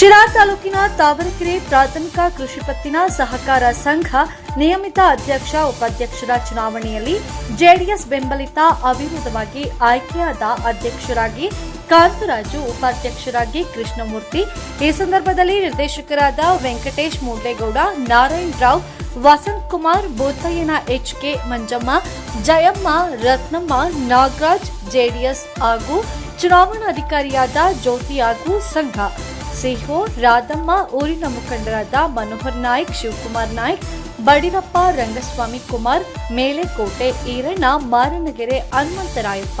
ತಾಲೂಕಿನ ತಾವರೆಕೆರೆ ಪ್ರಾಥಮಿಕ ಕೃಷಿ ಪತ್ತಿನ ಸಹಕಾರ ಸಂಘ ನಿಯಮಿತ ಅಧ್ಯಕ್ಷ, ಉಪಾಧ್ಯಕ್ಷರ ಚುನಾವಣೆಯಲ್ಲಿ ಜೆಡಿಎಸ್ ಬೆಂಬಲಿತ ಅವಿರೋಧವಾಗಿ ಆಯ್ಕೆಯಾದ ಅಧ್ಯಕ್ಷರಾಗಿ ಕಾಂತರಾಜು, ಉಪಾಧ್ಯಕ್ಷರಾಗಿ ಕೃಷ್ಣಮೂರ್ತಿ. ಈ ಸಂದರ್ಭದಲ್ಲಿ ನಿರ್ದೇಶಕರಾದ Venkatesh Mudlegowda, Narayan Rao, Vasanth Kumar ಬೋತಯ್ಯನ H K Manjamma, Jayamma, Ratnamma, Nagaraj, JDS ಹಾಗೂ ಚುನಾವಣಾಧಿಕಾರಿಯಾದ ಜ್ಯೋತಿ ಹಾಗೂ ಸಂಘ. ಸಿಹೋ, ರಾಧಮ್ಮ, ಊರಿನ ಮುಖಂಡರಾದ ಮನೋಹರ್ ನಾಯ್ಕ್, ಶಿವಕುಮಾರ್ ನಾಯ್ಕ್, ಬಡಿರಪ್ಪ, ರಂಗಸ್ವಾಮಿ ಕುಮಾರ್, ಮೇಲೆಕೋಟೆ, ಈರಣ್ಣ, ಮಾರನಗೆರೆ, ಹನುಮಂತರಾಯಪ್ಪ.